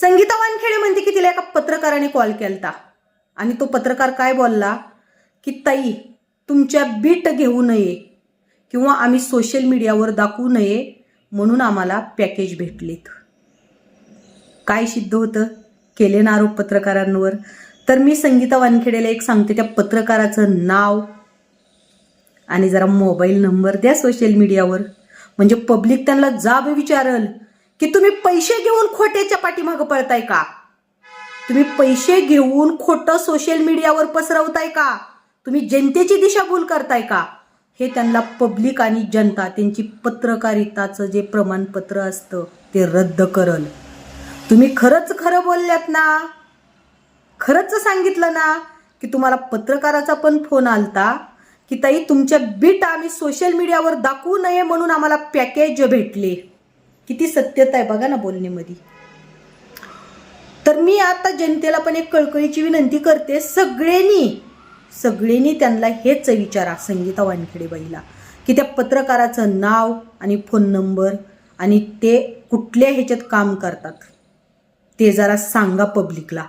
संगीता वानखेडे म्हणते की तिला एका पत्रकाराने कॉल केलता. आणि तो पत्रकार काय बोलला? की ताई तुमच्या बीट घेऊ नये किंवा आम्ही सोशल मीडियावर दाखवू नये म्हणून आम्हाला पॅकेज भेटलेत. काय सिद्ध होतं? केले ना आरोप पत्रकारांवर? तर मी संगीता वानखेडेला एक सांगते त्या पत्रकाराचं नाव आणि जरा मोबाईल नंबर द्या सोशल मीडियावर म्हणजे पब्लिक त्यांना जाब विचारल. की तुम्ही पैसे घेऊन खोट्याच्या पाठीमागं पळताय का? तुम्ही पैसे घेऊन खोटं सोशल मीडियावर पसरवताय का? तुम्ही जनतेची दिशाभूल करताय का? हे त्यांना पब्लिक आणि जनता त्यांची पत्रकारिताचं जे प्रमाणपत्र असतं ते रद्द करल. तुम्ही खरंच खरं बोलल्यात ना? खरंच सांगितलं ना? की तुम्हाला पत्रकाराचा पण फोन आलता? की ताई तुमच्या बीट आम्ही सोशल मीडियावर दाखवू नये म्हणून आम्हाला पॅकेज भेटले. किती सत्यता आहे बघा ना बोलण्यामध्ये तर मी आता जनतेला पण एक कळकळीची विनंती करते सगळ्यांनी सगळ्यांनी त्यांना हेच विचारा संगीता वानखेडे बाईला की त्या पत्रकाराचं नाव आणि फोन नंबर आणि ते कुठल्या ह्याच्यात काम करतात ते जरा सांगा पब्लिकला.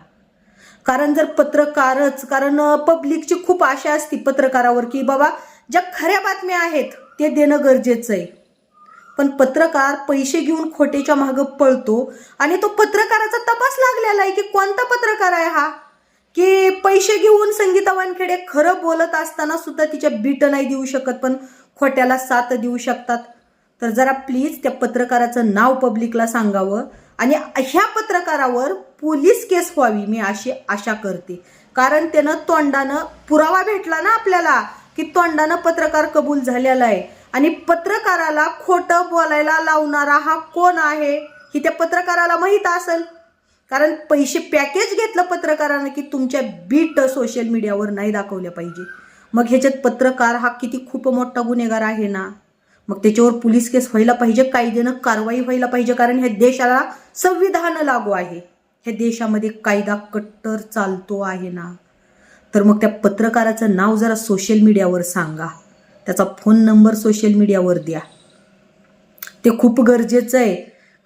कारण जर पत्रकारच कारण पब्लिकची खूप आशा असते पत्रकारावर की बाबा ज्या खऱ्या बातम्या आहेत ते देणं गरजेचं आहे. पण पत्रकार पैसे घेऊन खोटेच्या मागं पळतो आणि तो पत्रकाराचा तपास लागलेला आहे की कोणता पत्रकार आहे हा? की पैसे घेऊन संगीता वानखेडे खरं बोलत असताना सुद्धा तिच्या बीट नाही देऊ शकत पण खोट्याला साथ देऊ शकतात? तर जरा प्लीज त्या पत्रकाराचं नाव पब्लिकला सांगावं आणि ह्या पत्रकारावर पोलीस केस व्हावी मी अशी आशा करते. कारण त्यानं तोंडानं पुरावा भेटला ना आपल्याला की तोंडानं पत्रकार कबूल झालेला आहे. आणि पत्रकाराला खोटं बोलायला लावणारा हा कोण आहे ही त्या पत्रकाराला माहीत असेल. कारण पैसे पॅकेज घेतलं पत्रकारानं की तुमच्या बीट सोशल मीडियावर नाही दाखवल्या पाहिजे. मग ह्याच्यात पत्रकार हा किती खूप मोठा गुन्हेगार आहे ना? मग त्याच्यावर पोलीस केस व्हायला पाहिजे कायद्यानं कारवाई व्हायला पाहिजे कारण ह्या देशाला संविधान लागू आहे. ह्या देशामध्ये कायदा कट्टर चालतो आहे ना? तर मग त्या पत्रकाराचं नाव जरा सोशल मीडियावर सांगा. त्याचा फोन नंबर सोशल मीडियावर द्या. ते खूप गरजेचं आहे.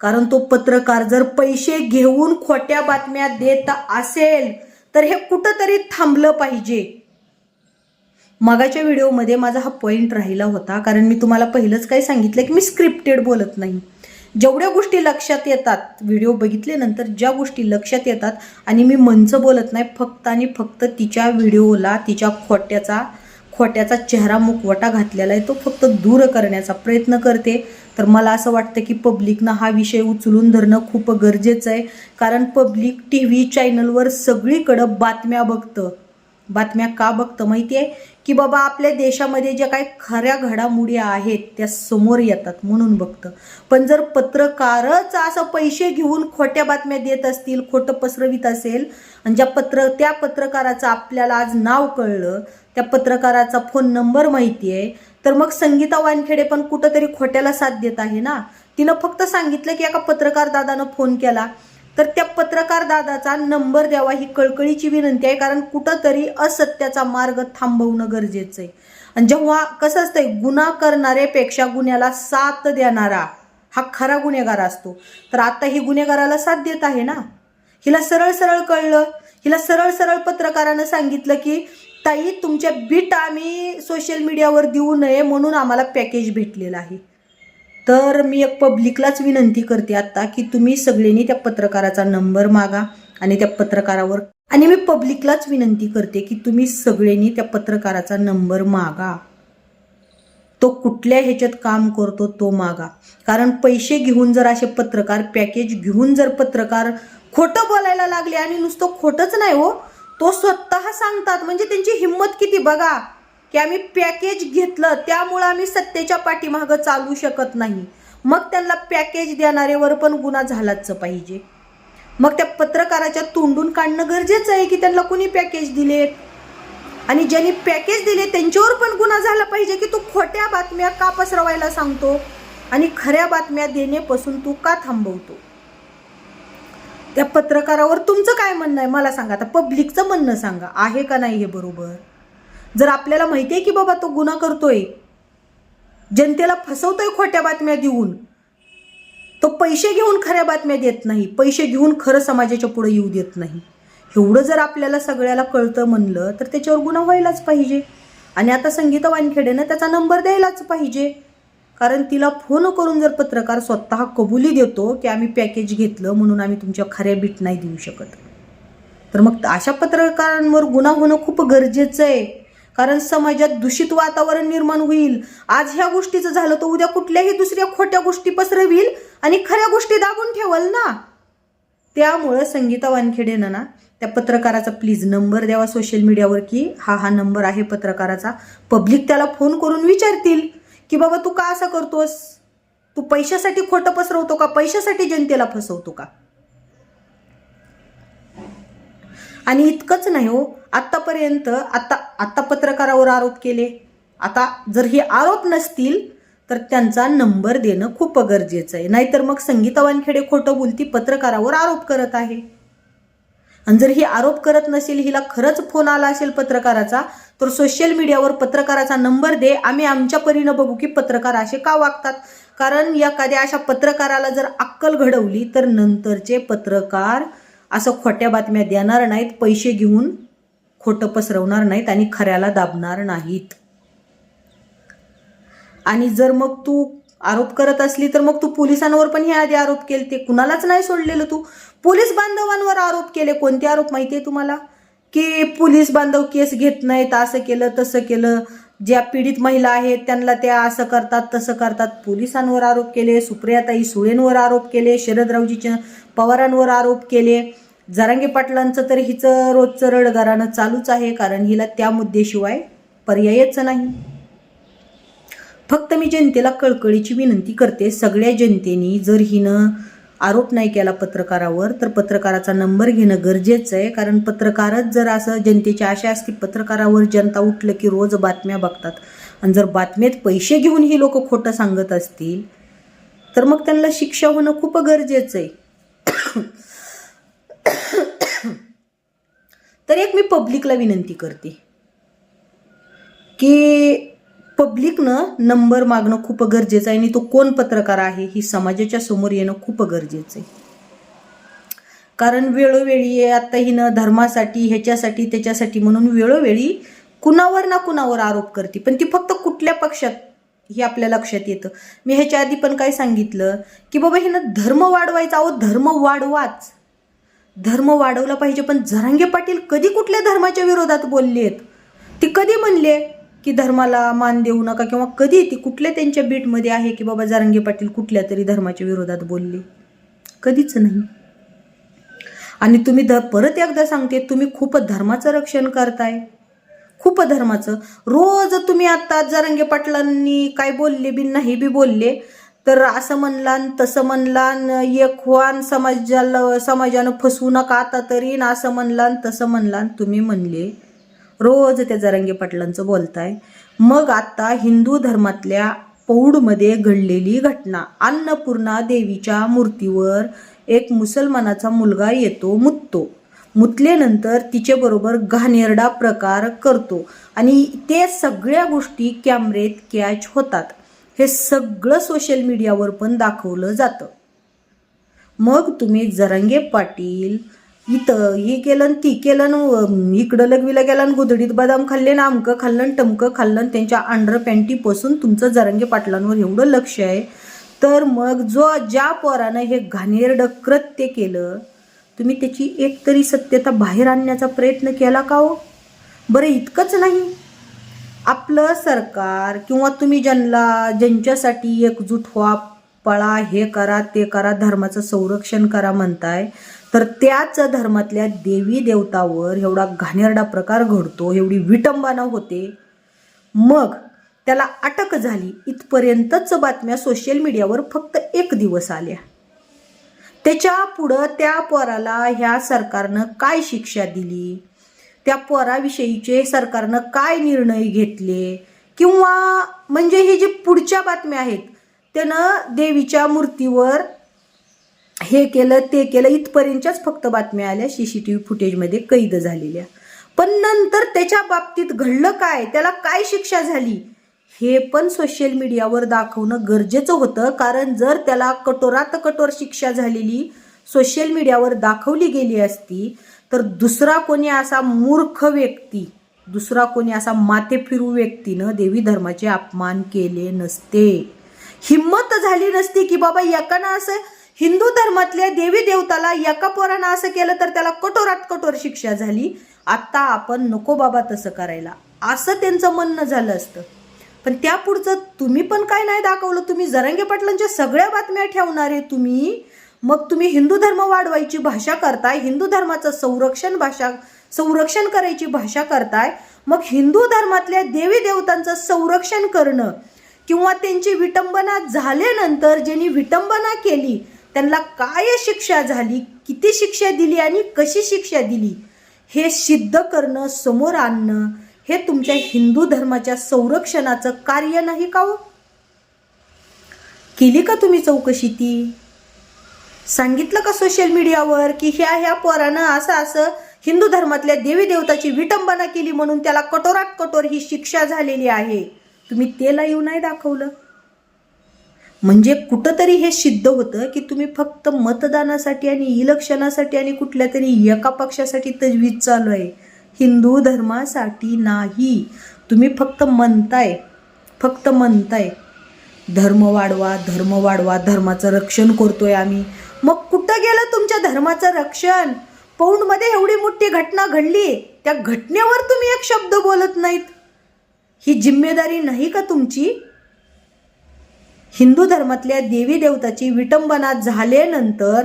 कारण तो पत्रकार जर पैसे घेऊन खोट्या बातम्या देत असेल तर हे कुठंतरी थांबलं पाहिजे. मागाच्या व्हिडिओमध्ये माझा हा पॉईंट राहिला होता. कारण मी तुम्हाला पहिलंच काय सांगितलं की मी स्क्रिप्टेड बोलत नाही. जेवढ्या गोष्टी लक्षात येतात व्हिडिओ बघितल्यानंतर ज्या गोष्टी लक्षात येतात आणि मी मंच बोलत नाही फक्त आणि फक्त तिच्या व्हिडिओला तिच्या खोट्याचा खोट्याचा चेहरा मुखवटा घातलेला आहे तो फक्त दूर करण्याचा प्रयत्न करते. तर मला असं वाटतं की पब्लिकनं हा विषय उचलून धरणं खूप गरजेचं आहे. कारण पब्लिक टी व्ही चॅनलवर सगळीकडं बातम्या बघतं. बातम्या का बघतं माहिती आहे? की बाबा आपल्या देशामध्ये ज्या काही खऱ्या घडामोडी आहेत त्या समोर येतात म्हणून बघतं. पण जर पत्रकारच असं पैसे घेऊन खोट्या बातम्या देत असतील खोटं पसरवित असेल आणि ज्या पत्र त्या पत्रकाराचं आपल्याला आज नाव कळलं त्या पत्रकाराचा फोन नंबर माहिती आहे. तर मग संगीता वानखेडे पण कुठंतरी खोट्याला साथ देत आहे ना? तिनं फक्त सांगितलं की एका पत्रकार दादानं फोन केला. तर त्या पत्रकार दादाचा नंबर द्यावा ही कळकळीची विनंती आहे कारण कुठंतरी असत्याचा मार्ग थांबवणं गरजेचं आहे. आणि जेव्हा कसं असतंय गुन्हा करणाऱ्यापेक्षा गुन्ह्याला साथ देणारा हा खरा गुन्हेगार असतो. तर आता ही गुन्हेगाराला साथ देत आहे ना? हिला सरळ सरळ कळलं. हिला सरळ सरळ पत्रकारानं सांगितलं की ताई तुमच्या बीट आम्ही सोशल मीडियावर देऊ नये म्हणून आम्हाला पॅकेज भेटलेलं आहे. तर मी एक पब्लिकलाच विनंती करते आत्ता की तुम्ही सगळ्यांनी त्या पत्रकाराचा नंबर मागा आणि त्या पत्रकारावर आणि मी पब्लिकलाच विनंती करते की तुम्ही सगळ्यांनी त्या पत्रकाराचा नंबर मागा. तो कुठल्या ह्याच्यात काम करतो तो मागा. कारण पैसे घेऊन जर असे पत्रकार पॅकेज घेऊन जर पत्रकार खोटं बोलायला लागले आणि नुसतं खोटंच नाही हो तो स्वतः सांगतात म्हणजे त्यांची हिंमत किती बघा की आम्ही पॅकेज घेतलं त्यामुळं आम्ही सत्तेच्या पाठीमागं चालू शकत नाही. मग त्यांना पॅकेज देणाऱ्यावर पण गुन्हा झालाच पाहिजे. मग त्या पत्रकाराच्या तोंडून काढणं गरजेचं आहे की त्यांना कुणी पॅकेज दिले? आणि ज्यांनी पॅकेज दिले त्यांच्यावर पण गुन्हा झाला पाहिजे की तू खोट्या बातम्या का पसरवायला सांगतो? आणि खऱ्या बातम्या देण्यापासून तू का थांबवतो? त्या पत्रकारावर तुमचं काय म्हणणं आहे? मला सांगा. आता पब्लिकचं म्हणणं सांगा. आहे का नाही हे बरोबर? जर आपल्याला माहिती आहे की बाबा तो गुन्हा करतोय जनतेला फसवतोय खोट्या बातम्या देऊन तो पैसे घेऊन खऱ्या बातम्या देत नाही पैसे घेऊन खरं समाजाच्या पुढे येऊ देत नाही. एवढं जर आपल्याला सगळ्याला कळतं म्हणलं तर त्याच्यावर गुन्हा व्हायलाच पाहिजे. आणि आता संगीता वानखेडेनं त्याचा नंबर द्यायलाच पाहिजे. कारण तिला फोन करून जर पत्रकार स्वतः कबुली देतो की आम्ही पॅकेज घेतलं म्हणून आम्ही तुमच्या खऱ्या बीट नाही देऊ शकत. तर मग अशा पत्रकारांवर गुन्हा होणं खूप गरजेचं आहे. कारण समाजात दूषित वातावरण निर्माण होईल. आज ह्या गोष्टीचं झालं तर उद्या कुठल्याही दुसऱ्या खोट्या गोष्टी पसरविल आणि खऱ्या गोष्टी दाबून ठेवल ना. त्यामुळं संगीता वानखेडेनं ना त्या पत्रकाराचा प्लीज नंबर द्यावा सोशल मीडियावर की हा हा नंबर आहे पत्रकाराचा. पब्लिक त्याला फोन करून विचारतील. की बाबा तू का असं करतोस? तू पैशासाठी खोटं पसरवतो का? पैशासाठी जनतेला फसवतो का? आणि इतकंच नाही हो आत्तापर्यंत आता आत्ता पत्रकारावर आरोप केले. आता जर हे आरोप नसतील तर त्यांचा नंबर देणं खूप गरजेचं आहे. नाहीतर मग संगीता वानखेडे खोटं बोलती पत्रकारावर आरोप करत आहे. आणि जर ही आरोप करत नसेल हिला खरंच फोन आला असेल पत्रकाराचा तर सोशल मीडियावर पत्रकाराचा नंबर दे. आम्ही आमच्या परीनं बघू की पत्रकार असे का वागतात. कारण एखाद्या अशा पत्रकाराला जर अक्कल घडवली तर नंतरचे पत्रकार असं खोट्या बातम्या देणार नाहीत पैसे घेऊन खोटं पसरवणार नाहीत आणि खऱ्याला दाबणार नाहीत. आणि जर मग तू आरोप करत असली तर मग तू पोलिसांवर पण हे आधी आरोप केले ते कुणालाच नाही सोडलेलं तू? पोलीस बांधवांवर आरोप केले कोणते आरोप माहिती आहे तुम्हाला? की पोलीस बांधव केस घेत नाहीत असं केलं तसं केलं ज्या पीडित महिला आहेत त्यांना त्या असं करतात तसं करतात. पोलिसांवर आरोप केले सुप्रियाताई सुळेंवर आरोप केले शरदरावजी पवारांवर आरोप केले. जरांगे पाटलांचं तर हिचं रोजचं रडगारानं चालूच आहे कारण हिला त्या मुद्देशिवाय पर्यायच नाही. फक्त मी जनतेला कळकळीची विनंती करते. सगळ्या जनतेनी जर हिनं आरोप नाही केला पत्रकारावर तर पत्रकाराचा नंबर घेणं गरजेचं आहे. कारण पत्रकारच जर असं जनतेची आशा असते पत्रकारावर जनता उठलं की रोज बातम्या बघतात. आणि जर बातम्यात पैसे घेऊन ही लोक खोटं सांगत असतील तर मग त्यांना शिक्षा होणं खूप गरजेचं आहे. तर एक मी पब्लिकला विनंती करते की पब्लिकनं नंबर मागणं खूप गरजेचं आहे आणि तो कोण पत्रकार आहे ही समाजाच्या समोर येणं खूप गरजेचं आहे. कारण वेळोवेळी आत्ता हिनं धर्मासाठी ह्याच्यासाठी त्याच्यासाठी म्हणून वेळोवेळी कुणावर ना कुणावर आरोप करते. पण ती फक्त कुठल्या पक्षात हे आपल्या लक्षात येतं. मी ह्याच्या आधी पण काय सांगितलं की बाबा हिनं धर्म वाढवायचा अहो धर्म वाढवाच. धर्म वाढवला पाहिजे पण जरांगे पाटील कधी कुठल्या धर्माच्या विरोधात बोललेत? ते कधी म्हणले? की धर्माला मान देऊ नका किंवा कधी ती कुठल्या त्यांच्या बीटमध्ये आहे की बाबा जारंगे पाटील कुठल्या तरी धर्माच्या विरोधात बोलले. कधीच नाही. आणि तुम्ही ध परत एकदा सांगते तुम्ही खूप धर्माचं रक्षण करताय. खूप धर्माचं. रोज तुम्ही आता जारंगे पाटलांनी काय बोलले बी नाही बी बोलले तर असं म्हणलान तसं म्हणला एकवान एक समाजाला समाजानं फसवू नका आता तरी न असं म्हणला तसं म्हणला तुम्ही म्हणले. रोज त्या जरंगे पाटलांचं बोलताय. मग आता हिंदू धर्मातल्या पौडमध्ये घडलेली घटना. अन्नपूर्णा देवीच्या मूर्तीवर एक मुसलमानाचा मुलगा येतो मुततो. मुतल्यानंतर तिच्याबरोबर घाणेरडा प्रकार करतो आणि ते सगळ्या गोष्टी कॅमेरेत कॅच होतात. हे सगळं सोशल मीडियावर पण दाखवलं जातं. मग तुम्ही जरंगे पाटील इथं हे केलं ती केलं इकडं लगविला गेला गुदडीत बदाम खाल्ले ना अमकं खाल्लं टमकं खाल्लं त्यांच्या अंडर पॅन्टीपासून तुमचं जरंगे पाटलांवर एवढं लक्ष आहे. तर मग जो ज्या पोरानं हे घाणेरडं कृत्य केलं तुम्ही त्याची एक तरी सत्यता बाहेर आणण्याचा प्रयत्न केला का हो? बरं इतकंच नाही. आपलं सरकार किंवा तुम्ही ज्यांना ज्यांच्यासाठी एकजूट व्हा पळा हे करा ते करा धर्माचं संरक्षण करा म्हणताय तर त्याच धर्मातल्या देवी देवतावर एवढा घाणेरडा प्रकार घडतो एवढी विटंबना होते. मग त्याला अटक झाली. इथपर्यंतच बातम्या सोशल मीडियावर फक्त एक दिवस आल्या. त्याच्या पुढं त्या पोराला ह्या सरकारनं काय शिक्षा दिली? त्या पोराविषयीचे सरकारनं काय निर्णय घेतले? किंवा म्हणजे हे जे पुढच्या बातम्या आहेत त्यानं देवीच्या मूर्तीवर हे केलं ते केलं इथपर्यंतच्याच फक्त बातम्या आल्या सी सी टी व्ही फुटेजमध्ये कैद झालेल्या. पण नंतर त्याच्या बाबतीत घडलं काय? त्याला काय शिक्षा झाली? हे पण सोशल मीडियावर दाखवणं गरजेचं होतं. कारण जर त्याला कठोरात कठोर शिक्षा झालेली सोशल मीडियावर दाखवली गेली असती तर दुसरा कोणी असा मूर्ख व्यक्ती दुसरा कोणी असा माथे फिरू व्यक्तीनं देवी धर्माचे अपमान केले नसते. हिंमत झाली नसती की बाबा एकानं असं हिंदू धर्मातल्या देवी देवताला एका पोरानं असं केलं तर त्याला कठोरात कठोर शिक्षा झाली. आत्ता आपण नको बाबा तसं करायला. असं त्यांचं म्हणणं झालं असतं. पण त्या पुढचं तुम्ही पण काय नाही दाखवलं. तुम्ही जरंगे पाटलांच्या सगळ्या बातम्या ठेवणारे तुम्ही. मग तुम्ही हिंदू धर्म वाढवायची भाषा करताय. हिंदू धर्माचं संरक्षण भाषा संरक्षण करायची भाषा करताय. मग हिंदू धर्मातल्या देवी देवतांचं संरक्षण करणं किंवा त्यांची विटंबना झाल्यानंतर ज्यांनी विटंबना केली त्यांना काय शिक्षा झाली किती शिक्षा दिली आणि कशी शिक्षा दिली हे सिद्ध करणं समोर आणणं हे तुमच्या हिंदू धर्माच्या संरक्षणाचं कार्य नाही का हो? केली का तुम्ही चौकशी ती? सांगितलं का सोशल मीडियावर की ह्या ह्या पोरानं असं असं हिंदू धर्मातल्या देवी देवताची विटंबना केली म्हणून त्याला कठोरात कठोर ही शिक्षा झालेली आहे. तुम्ही तेला येऊ नाही दाखवलं. म्हणजे कुठंतरी हे सिद्ध होतं की तुम्ही फक्त मतदानासाठी आणि इलेक्शनासाठी आणि कुठल्या तरी एका पक्षासाठी तजवीज चालू आहे. हिंदू धर्मासाठी नाही. तुम्ही फक्त म्हणताय फक्त म्हणताय. धर्म वाढवा धर्म वाढवा धर्माचं रक्षण करतोय आम्ही. मग कुठं गेलं तुमच्या धर्माचं रक्षण? पौंडमध्ये एवढी मोठी घटना घडली त्या घटनेवर तुम्ही एक शब्द बोलत नाहीत. ही जिम्मेदारी नाही का तुमची? हिंदू धर्मातल्या देवी देवताची विटंबना झाल्यानंतर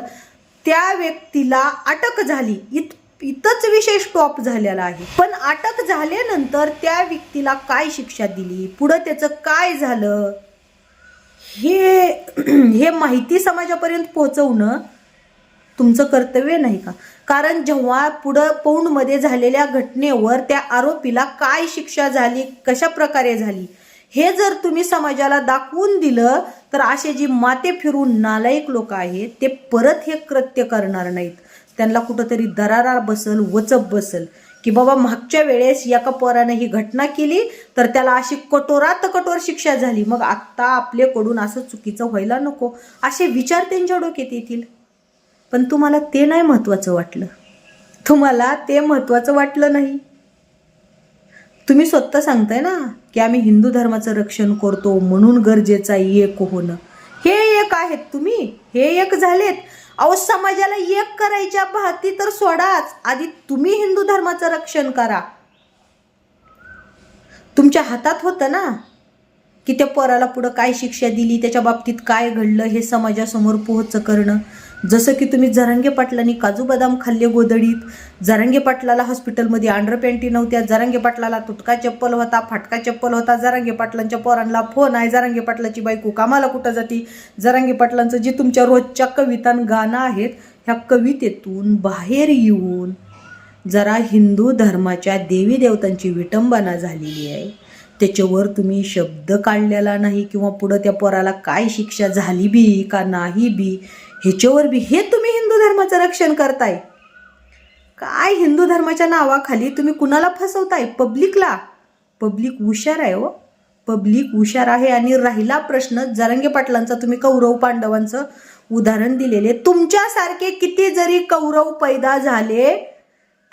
त्या व्यक्तीला अटक झाली. इत इथंच विशेष टॉप झालेला आहे. पण अटक झाल्यानंतर त्या व्यक्तीला काय शिक्षा दिली? पुढं त्याचं काय झालं? हे हे माहिती समाजापर्यंत पोहोचवणं तुमचं कर्तव्य नाही का? कारण जेव्हा पुढं पौंडमध्ये झालेल्या घटनेवर त्या आरोपीला काय शिक्षा झाली? कशा प्रकारे झाली? हे जर तुम्ही समाजाला दाखवून दिलं तर असे जी माते फिरून नालायक लोक आहेत ते परत हे कृत्य करणार नाहीत. त्यांना कुठंतरी दरारा बसल वचप बसल की बाबा मागच्या वेळेस एका पोरानं ही घटना केली तर त्याला अशी कठोरात कठोर शिक्षा झाली. मग आत्ता आपल्याकडून असं चुकीचं व्हायला नको. असे विचार त्यांच्या डोक्यात येतील. पण तुम्हाला ते नाही महत्त्वाचं वाटलं. तुम्हाला ते महत्त्वाचं वाटलं नाही. तुम्ही स्वतः सांगताय ना की आम्ही हिंदू धर्माचं रक्षण करतो म्हणून गरजेचं आहे एक होणं. हे एक आहेत तुम्ही. हे एक झालेत. अहो समाजाला एक करायच्या भाती तर सोडाच. आधी तुम्ही हिंदू धर्माचं रक्षण करा. तुमच्या हातात होतं ना की त्या पराला पुढं काय शिक्षा दिली त्याच्या बाबतीत काय घडलं हे समाजासमोर पोहोच करणं. जसं की तुम्ही जरांगे पाटलांनी काजू बदाम खाल्ले गोदडीत जरांगे पाटलाला हॉस्पिटलमध्ये अंडर पॅन्टी नव्हत्या जरांगे पाटलाला तुटका चप्पल होता फाटका चप्पल होता जरांगे पाटलांच्या पोरांना फोन आहे जरांगे पाटलाची बायको कामाला कुठं जाती? जरांगे पाटलांचं जे तुमच्या रोजच्या कविता आणि गाणं आहेत ह्या कवितेतून बाहेर येऊन जरा हिंदू धर्माच्या देवी देवतांची विटंबना झालेली आहे. त्याच्यावर तुम्ही शब्द काढलेला नाही किंवा पुढं त्या पोराला काय शिक्षा झाली बी का नाही बी ह्याच्यावर बी हे तुम्ही हिंदू धर्माचं रक्षण करताय. काय हिंदू धर्माच्या नावाखाली तुम्ही कुणाला फसवताय? पब्लिकला. पब्लिक हुशार आहे हो. पब्लिक हुशार आहे आणि राहिला प्रश्न जरंगे पाटलांचा तुम्ही कौरव पांडवांचं उदाहरण दिलेले. तुमच्यासारखे किती जरी कौरव पैदा झाले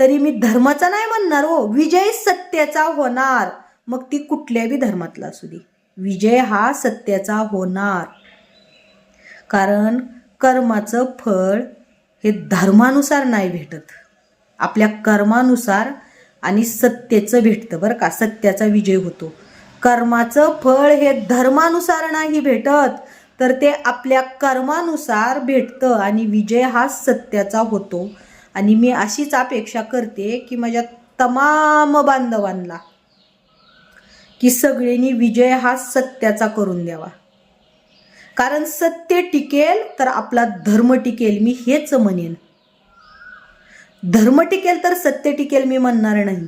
तरी मी धर्माचा नाही म्हणणार हो. विजय सत्याचा होणार. मग ती कुठल्या बी धर्मातला असू दे. विजय हा सत्याचा होणार. कारण कर्माचं फळ हे धर्मानुसार नाही भेटत. आपल्या कर्मानुसार आणि सत्तेचं भेटतं बरं का सत्याचा विजय होतो. कर्माचं फळ हे धर्मानुसार नाही भेटत तर ते आपल्या कर्मानुसार भेटतं आणि विजय हा सत्याचा होतो. आणि मी अशीच अपेक्षा करते की माझ्या तमाम बांधवांना की सगळ्यांनी विजय हा सत्याचा करून द्यावा. कारण सत्य टिकेल तर आपला धर्म टिकेल मी हेच म्हणेन. धर्म टिकेल तर सत्य टिकेल मी म्हणणार नाही.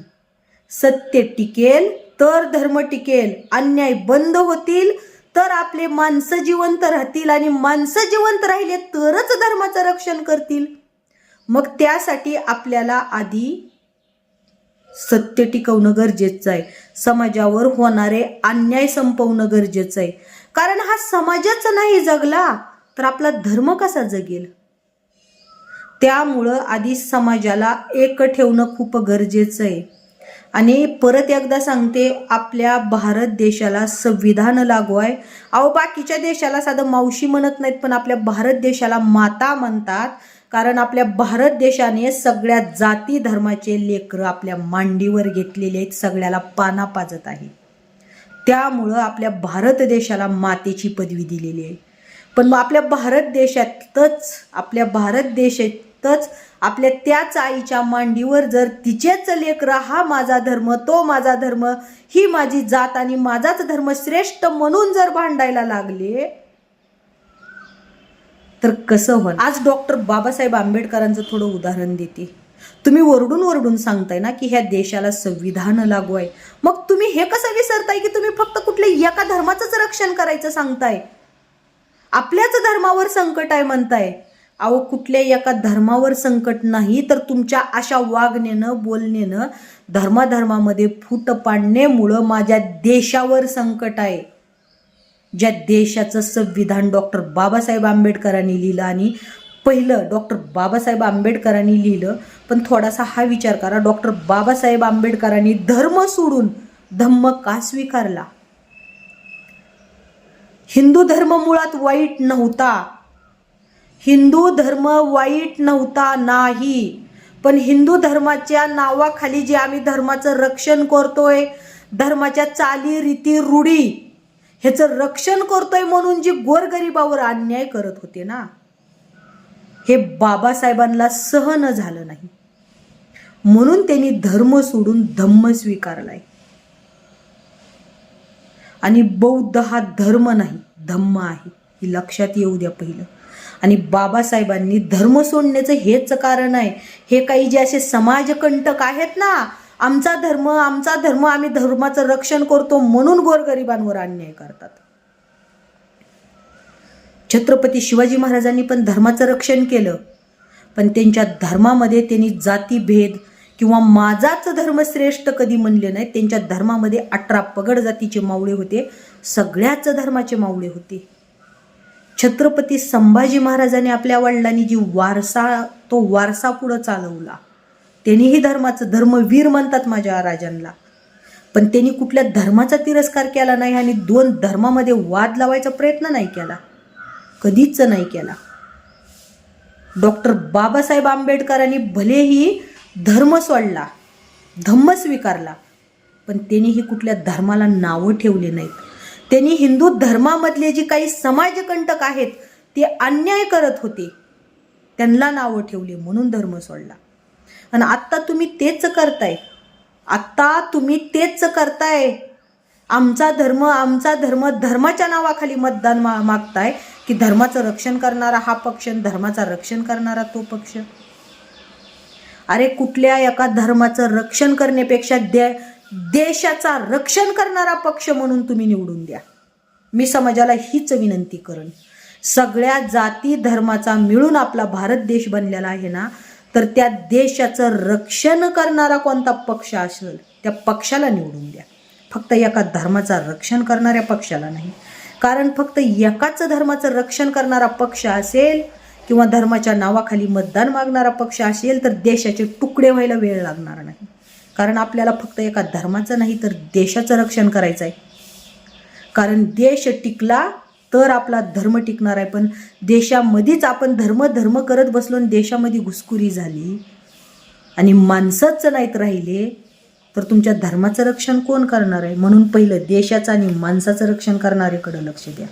सत्य टिकेल तर धर्म टिकेल. अन्याय बंद होतील तर आपले माणसं जिवंत राहतील आणि माणसं जिवंत राहिले तरच धर्माचं रक्षण करतील. मग त्यासाठी आपल्याला आधी सत्य टिकवणं गरजेचं आहे. समाजावर होणारे अन्याय संपवणं गरजेचं आहे. कारण हा समाजच नाही जगला तर आपला धर्म कसा जगेल? त्यामुळं आधी समाजाला एक ठेवणं खूप गरजेचं आहे. आणि परत एकदा सांगते आपल्या भारत देशाला संविधान लागू आहे. अहो बाकीच्या देशाला साधं मावशी म्हणत नाहीत पण आपल्या भारत देशाला माता म्हणतात. कारण आपल्या भारत देशाने सगळ्या जाती धर्माचे लेकरं आपल्या मांडीवर घेतलेले आहेत सगळ्याला पाना पाजत आहे. त्यामुळं आपल्या भारत देशाला मातेची पदवी दिलेली आहे. पण मग आपल्या भारत देशातच आपल्या भारत देशातच आपल्या त्याच आईच्या मांडीवर जर तिचेच लेकरं हा माझा धर्म तो माझा धर्म ही माझी जात आणि माझाच धर्म श्रेष्ठ म्हणून जर भांडायला लागले तर कसं होईल आज डॉक्टर बाबासाहेब आंबेडकरांचं थोडं उदाहरण देते. तुम्ही ओरडून ओरडून सांगताय ना की ह्या देशाला संविधान लागू आहे. मग तुम्ही हे कसं विसरताय की तुम्ही फक्त कुठल्या एका धर्माचंच रक्षण करायचं सांगताय? आपल्याच धर्मावर संकट आहे म्हणताय. अहो कुठल्या एका धर्मावर संकट नाही तर तुमच्या अशा वागण्यानं बोलण्यानं धर्माधर्मामध्ये फूट पाडण्यामुळं माझ्या देशावर संकट आहे. ज्या देशाचं संविधान डॉक्टर बाबासाहेब आंबेडकरांनी लिहिलं आणि पहिलं डॉक्टर बाबासाहेब आंबेडकरांनी लिहिलं पण थोडासा हा विचार करा. डॉक्टर बाबासाहेब आंबेडकरांनी धर्म सोडून धम्म का स्वीकारला? हिंदू धर्म मुळात वाईट नव्हता. हिंदू धर्म वाईट नव्हता नाही. पण हिंदू धर्माच्या नावाखाली जे आम्ही धर्माचं रक्षण करतोय धर्माच्या चाली रीती रूढी ह्याचं रक्षण करतोय म्हणून जी गोरगरिबावर अन्याय करत होते ना. हे बाबासाहेबांना सहन झालं नाही. म्हणून त्यांनी धर्म सोडून धम्म स्वीकारलाय. आणि बौद्ध हा धर्म नाही धम्म आहे ही लक्षात येऊ द्या पहिलं. आणि बाबासाहेबांनी धर्म सोडण्याचं हेच कारण आहे. हे काही जे असे समाजकंटक आहेत ना आमचा धर्म आमचा धर्म आम्ही धर्माचं रक्षण करतो म्हणून गोरगरिबांवर अन्याय करतात. छत्रपती शिवाजी महाराजांनी पण धर्माचं रक्षण केलं. पण त्यांच्या धर्मामध्ये त्यांनी जातीभेद किंवा माझाच धर्म श्रेष्ठ कधी म्हणले नाही त्यांच्या धर्मामध्ये अठरा पगड जातीचे मावळे होते सगळ्याच धर्माचे मावळे होते. छत्रपती संभाजी महाराजांनी आपल्या वडिलांनी जी वारसा तो वारसा पुढं चालवला. त्यांनीही धर्माचं धर्मवीर म्हणतात माझ्या राजांना. पण त्यांनी कुठल्या धर्माचा तिरस्कार केला नाही आणि दोन धर्मामध्ये वाद लावायचा प्रयत्न नाही केला. कधीच नाही केला. डॉक्टर बाबासाहेब आंबेडकरांनी भलेही धर्म सोडला धम्म स्वीकारला पण त्यांनीही कुठल्या धर्माला नावं ठेवली नाहीत. त्यांनी हिंदू धर्मामधले जी काही समाजकंटक आहेत ते अन्याय करत होते. त्यांना नावं ठेवली म्हणून धर्म सोडला. आणि आत्ता तुम्ही तेच करताय. आत्ता तुम्ही तेच करताय. आमचा धर्म आमचा धर्म धर्माच्या नावाखाली मतदान मा मागताय. की धर्माचं रक्षण करणारा हा पक्ष आणि धर्माचा रक्षण करणारा तो पक्ष. अरे कुठल्या एका धर्माचं रक्षण करण्यापेक्षा दे देशाचा रक्षण करणारा पक्ष म्हणून तुम्ही निवडून द्या. मी समाजाला हीच विनंती करेन. सगळ्या जाती धर्माचा मिळून आपला भारत देश बनलेला आहे ना तर त्या देशाचं रक्षण करणारा कोणता पक्ष असेल त्या पक्षाला निवडून द्या. फक्त एका धर्माचा रक्षण करणाऱ्या पक्षाला नाही. कारण फक्त एकाच धर्माचं रक्षण करणारा पक्ष असेल किंवा धर्माच्या नावाखाली मतदान मागणारा पक्ष असेल तर देशाचे तुकडे व्हायला वेळ लागणार नाही. कारण आपल्याला फक्त एका धर्माचं नाही तर देशाचं रक्षण करायचं आहे. कारण देश टिकला तर आपला धर्म टिकणार आहे. पण देशामध्येच आपण धर्म धर्म करत बसलो आणि देशामध्ये घुसखोरी झाली आणि माणसंच नाहीत राहिले तर तुमच्या धर्माचं रक्षण कोण करणार आहे? म्हणून पहिलं देशाचं आणि माणसाचं रक्षण करणारेकडं लक्ष द्या.